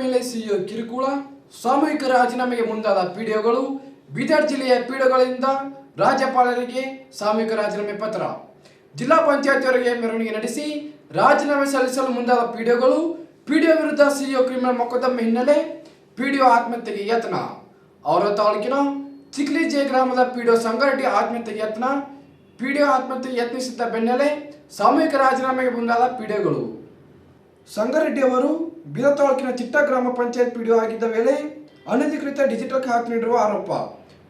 ಮೇಲೆ ಸಿಇಒ ಕಿರುಕುಳ, ಸಾಮೂಹಿಕ ರಾಜೀನಾಮೆಗೆ ಮುಂದಾದ ಪಿಡಿಒಗಳು ಬೀದರ್ ಜಿಲ್ಲೆಯ ಪಿಡಿಒಗಳಿಂದ ರಾಜ್ಯಪಾಲರಿಗೆ ಸಾಮೂಹಿಕ ರಾಜೀನಾಮೆ ಪತ್ರ. ಜಿಲ್ಲಾ ಪಂಚಾಯತಿಯವರಿಗೆ ಮೆರವಣಿಗೆ ನಡೆಸಿ ರಾಜೀನಾಮೆ ಸಲ್ಲಿಸಲು ಮುಂದಾದ ಪಿಡಿಒಗಳು ಪಿಡಿಒ ವಿರುದ್ಧ ಸಿಇಒ ಕ್ರಿಮಿನಲ್ ಮೊಕದ್ದಮೆ ಹಿನ್ನೆಲೆ ಪಿಡಿಒ ಆತ್ಮಹತ್ಯೆಗೆ ಯತ್ನ. ಅವರ ತಾಲೂಕಿನ ಚಿಕ್ಲಿ ಜೆ ಗ್ರಾಮದ ಪಿಡಿಒ ಸಂಗಾರೆಡ್ಡಿ ಆತ್ಮಹತ್ಯೆಗೆ ಯತ್ನ. ಪಿಡಿಒ ಆತ್ಮಹತ್ಯೆಗೆ ಯತ್ನಿಸಿದ್ದ ಬೆನ್ನಲ್ಲೇ ಸಾಮೂಹಿಕ ರಾಜೀನಾಮೆಗೆ ಮುಂದಾದ ಪಿಡಿಒಗಳು ಸಂಗಾರೆಡ್ಡಿ ಅವರು ಬೀದರ್ ತಾಲೂಕಿನ ಚಿಟ್ಟ ಗ್ರಾಮ ಪಂಚಾಯತ್ ಪಿಡಿಒ ಆಗಿದ್ದ ವೇಳೆ ಅನಧಿಕೃತ ಡಿಜಿಟಲ್ ಖಾತೆ ನೀಡಿರುವ ಆರೋಪ.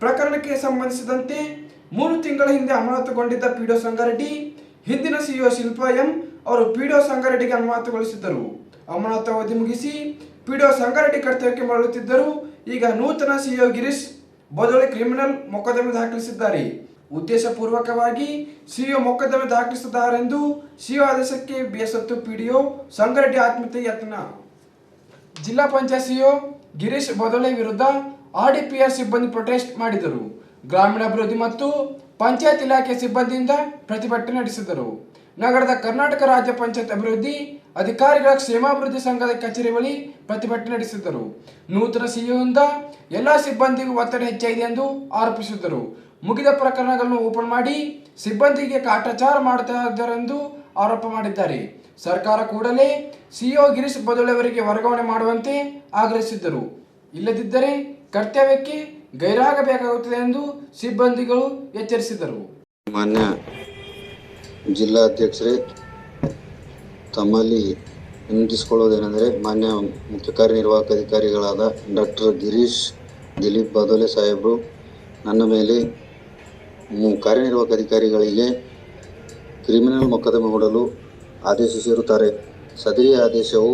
ಪ್ರಕರಣಕ್ಕೆ ಸಂಬಂಧಿಸಿದಂತೆ ಮೂರು ತಿಂಗಳ ಹಿಂದೆ ಅಮಾನತುಗೊಂಡಿದ್ದ ಪಿಡಿಒ ಸಂಗಾರೆಡ್ಡಿ, ಹಿಂದಿನ ಸಿಇಒ ಶಿಲ್ಪಾ ಎಂ ಅವರು ಪಿಡಿಒ ಸಂಗಾರೆಡ್ಡಿಗೆ ಅಮಾನತುಗೊಳಿಸಿದ್ದರು. ಅಮಾನತು ಅವಧಿ ಮುಗಿಸಿ ಪಿಡಿಒ ಸಂಗಾರೆಡ್ಡಿ ಕರ್ತವ್ಯಕ್ಕೆ ಮರಳುತ್ತಿದ್ದರು ಈಗ ನೂತನ ಸಿಇಒ ಗಿರೀಶ್ ಬದಲು ಕ್ರಿಮಿನಲ್ ಮೊಕದ್ದಮೆ ದಾಖಲಿಸಿದ್ದಾರೆ. ಉದ್ದೇಶಪೂರ್ವಕವಾಗಿ ಸಿಒ ಮೊಕದ್ದಮೆ ದಾಖಲಿಸಿದ್ದಾರೆಂದು ಸಿಒ ಆದೇಶಕ್ಕೆ ಬೇಸತ್ತು ಪಿಡಿಒ ಸಂಗರೆಡ್ಡಿ ಆತ್ಮಹತ್ಯೆ ಯತ್ನ. ಜಿಲ್ಲಾ ಪಂಚಾಯತ್ ಸಿಒ ಗಿರೀಶ್ ಬದೋಳೆ ವಿರುದ್ಧ ಆರ್ಡಿಪಿಆರ್ ಸಿಬ್ಬಂದಿ ಪ್ರೊಟೆಸ್ಟ್ ಮಾಡಿದರು. ಗ್ರಾಮೀಣಾಭಿವೃದ್ಧಿ ಮತ್ತು ಪಂಚಾಯತ್ ಇಲಾಖೆ ಸಿಬ್ಬಂದಿಯಿಂದ ಪ್ರತಿಭಟನೆ ನಡೆಸಿದರು. ನಗರದ ಕರ್ನಾಟಕ ರಾಜ್ಯ ಪಂಚಾಯತ್ ಅಭಿವೃದ್ಧಿ ಅಧಿಕಾರಿಗಳ ಕ್ಷೇಮಾಭಿವೃದ್ಧಿ ಸಂಘದ ಕಚೇರಿ ಬಳಿ ಪ್ರತಿಭಟನೆ ನಡೆಸಿದರು. ನೂತನ ಸಿಇಒಯಿಂದ ಎಲ್ಲ ಸಿಬ್ಬಂದಿಗೂ ಒತ್ತಡ ಹೆಚ್ಚಾಗಿದೆ ಎಂದು ಆರೋಪಿಸಿದರು. ಮುಗಿದ ಪ್ರಕರಣಗಳನ್ನು ಓಪನ್ ಮಾಡಿ ಸಿಬ್ಬಂದಿಗೆ ಕಾಟಾಚಾರ ಮಾಡ್ತಾ ಇದ್ದಾರೆಂದು ಆರೋಪ ಮಾಡಿದ್ದಾರೆ. ಸರ್ಕಾರ ಕೂಡಲೇ ಸಿಇಒ ಗಿರೀಶ್ ಬದಲವರಿಗೆ ವರ್ಗಾವಣೆ ಮಾಡುವಂತೆ ಆಗ್ರಹಿಸಿದ್ದರು. ಇಲ್ಲದಿದ್ದರೆ ಕರ್ತವ್ಯಕ್ಕೆ ಗೈರಾಗಬೇಕಾಗುತ್ತದೆ ಎಂದು ಸಿಬ್ಬಂದಿಗಳು ಎಚ್ಚರಿಸಿದರು. ಮಾನ್ಯ ಜಿಲ್ಲಾಧ್ಯಕ್ಷರೇ ತಮ್ಮಲ್ಲಿ ವಿನಂತಿಸಿಕೊಳ್ಳುವುದೇನೆಂದರೆ ಮಾನ್ಯ ಮುಖ್ಯ ಕಾರ್ಯನಿರ್ವಾಹಕ ಅಧಿಕಾರಿಗಳಾದ ಡಾಕ್ಟರ್ ಗಿರೀಶ್ ದಿಲೀಪ್ ಬದೋಲೆ ಸಾಹೇಬರು ನನ್ನ ಮೇಲೆ ಕಾರ್ಯನಿರ್ವಾಹಕ ಅಧಿಕಾರಿಗಳಿಗೆ ಕ್ರಿಮಿನಲ್ ಮೊಕದ್ದಮೆ ಹೂಡಲು ಆದೇಶಿಸಿರುತ್ತಾರೆ ಸದರಿ ಆದೇಶವು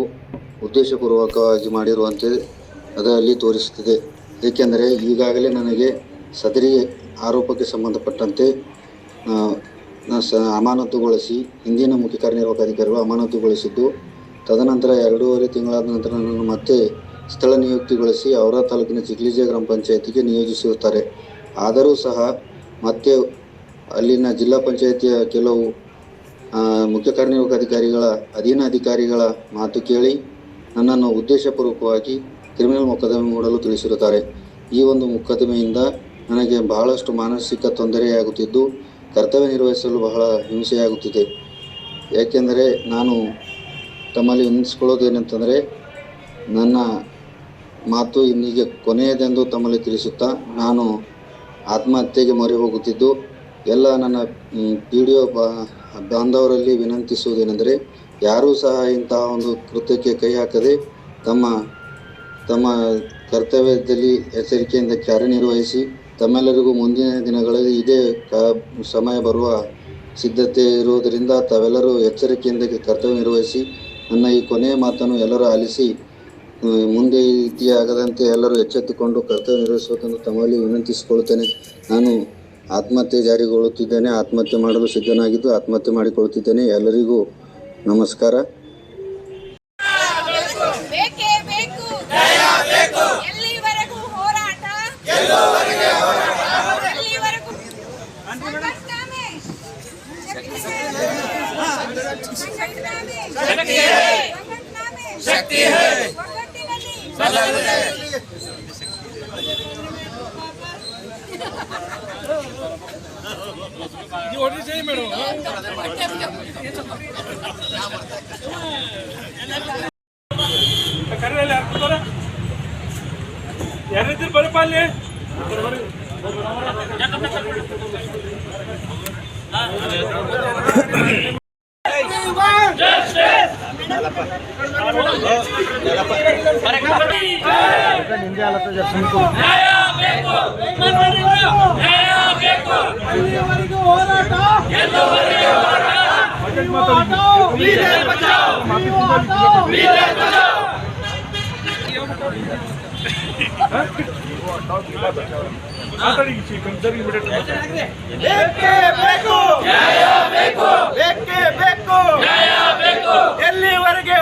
ಉದ್ದೇಶಪೂರ್ವಕವಾಗಿ ಮಾಡಿರುವಂತೆ ಅದರಲ್ಲಿ ತೋರಿಸುತ್ತಿದೆ. ಏಕೆಂದರೆ ಈಗಾಗಲೇ ನನಗೆ ಸದರಿ ಆರೋಪಕ್ಕೆ ಸಂಬಂಧಪಟ್ಟಂತೆ ಸ, ಅಮಾನತುಗೊಳಿಸಿ, ಹಿಂದಿನ ಮುಖ್ಯ ಕಾರ್ಯನಿರ್ವಾಹಕ ಅಧಿಕಾರಿಗಳು ಅಮಾನತುಗೊಳಿಸಿದ್ದು, ತದನಂತರ ಎರಡೂವರೆ ತಿಂಗಳಾದ ನಂತರ ನನ್ನನ್ನು ಮತ್ತೆ ಸ್ಥಳ ನಿಯುಕ್ತಿಗೊಳಿಸಿ ಅವರ ತಾಲೂಕಿನ ಚಿಕ್ಲಿಜೆ ಗ್ರಾಮ ಪಂಚಾಯತಿಗೆ ನಿಯೋಜಿಸಿರುತ್ತಾರೆ. ಆದರೂ ಸಹ ಮತ್ತೆ ಅಲ್ಲಿನ ಜಿಲ್ಲಾ ಪಂಚಾಯತಿಯ ಕೆಲವು ಮುಖ್ಯ ಕಾರ್ಯನಿರ್ವಾಹಕ ಅಧಿಕಾರಿಗಳ, ಅಧೀನ ಅಧಿಕಾರಿಗಳ ಮಾತು ಕೇಳಿ ನನ್ನನ್ನು ಉದ್ದೇಶಪೂರ್ವಕವಾಗಿ ಕ್ರಿಮಿನಲ್ ಮೊಕದ್ದಮೆ ಮಾಡಲು ತಿಳಿಸಿರುತ್ತಾರೆ. ಈ ಒಂದು ಮೊಕದ್ದಮೆಯಿಂದ ನನಗೆ ಬಹಳಷ್ಟು ಮಾನಸಿಕ ತೊಂದರೆಯಾಗುತ್ತಿದ್ದು, ಕರ್ತವ್ಯ ನಿರ್ವಹಿಸಲು ಬಹಳ ಹಿಂಸೆಯಾಗುತ್ತಿದೆ. ಏಕೆಂದರೆ ನಾನು ತಮ್ಮಲ್ಲಿ ವಿನಿಸ್ಕೊಳ್ಳೋದೇನೆಂತಂದರೆ ನನ್ನ ಮಾತು ಇನ್ನೀಗ ಕೊನೆಯದೆಂದು ತಮ್ಮಲ್ಲಿ ತಿಳಿಸುತ್ತಾ, ನಾನು ಆತ್ಮಹತ್ಯೆಗೆ ಮೊರೆ ಹೋಗುತ್ತಿದ್ದು, ಎಲ್ಲ ನನ್ನ ಪಿ ಡಿ ಒ ಬಾಂಧವರಲ್ಲಿ ವಿನಂತಿಸುವುದೇನೆಂದರೆ, ಯಾರೂ ಸಹ ಇಂತಹ ಒಂದು ಕೃತ್ಯಕ್ಕೆ ಕೈ ಹಾಕದೆ ತಮ್ಮ ತಮ್ಮ ಕರ್ತವ್ಯದಲ್ಲಿ ಎಚ್ಚರಿಕೆಯಿಂದ ಕಾರ್ಯನಿರ್ವಹಿಸಿ ತಮ್ಮೆಲ್ಲರಿಗೂ ಮುಂದಿನ ದಿನಗಳಲ್ಲಿ ಇದೇ ಸಮಯ ಬರುವ ಸಿದ್ಧತೆ ಇರುವುದರಿಂದ ತಾವೆಲ್ಲರೂ ಎಚ್ಚರಿಕೆಯಿಂದ ಕರ್ತವ್ಯ ನಿರ್ವಹಿಸಿ, ನನ್ನ ಈ ಕೊನೆಯ ಮಾತನ್ನು ಎಲ್ಲರೂ ಆಲಿಸಿ ಮುಂದೆ ಈ ರೀತಿ ಆಗದಂತೆ ಎಲ್ಲರೂ ಎಚ್ಚೆತ್ತುಕೊಂಡು ಕರ್ತವ್ಯ ನಿರ್ವಹಿಸಬೇಕೆಂದು ತಮ್ಮಲ್ಲಿ ವಿನಂತಿಸಿಕೊಳ್ಳುತ್ತೇನೆ. ನಾನು ಆತ್ಮಹತ್ಯೆ ಜಾರಿಗೊಳ್ಳುತ್ತಿದ್ದೇನೆ. ಆತ್ಮಹತ್ಯೆ ಮಾಡಲು ಸಿದ್ಧನಾಗಿದ್ದು ಆತ್ಮಹತ್ಯೆ ಮಾಡಿಕೊಳ್ಳುತ್ತಿದ್ದೇನೆ ಎಲ್ಲರಿಗೂ ನಮಸ್ಕಾರ. ಬೇಕೇ कर यार्थ ಕರೆಯಲ್ಲಿ ಹಾಕ್ಬಿಡ್ತಾರ ಯಾರಿದ್ದೀರಿ ಬರಪ್ಪ ಬೇಕೇ. ಬೇಕು. ಎಲ್ಲಿವರೆಗೆ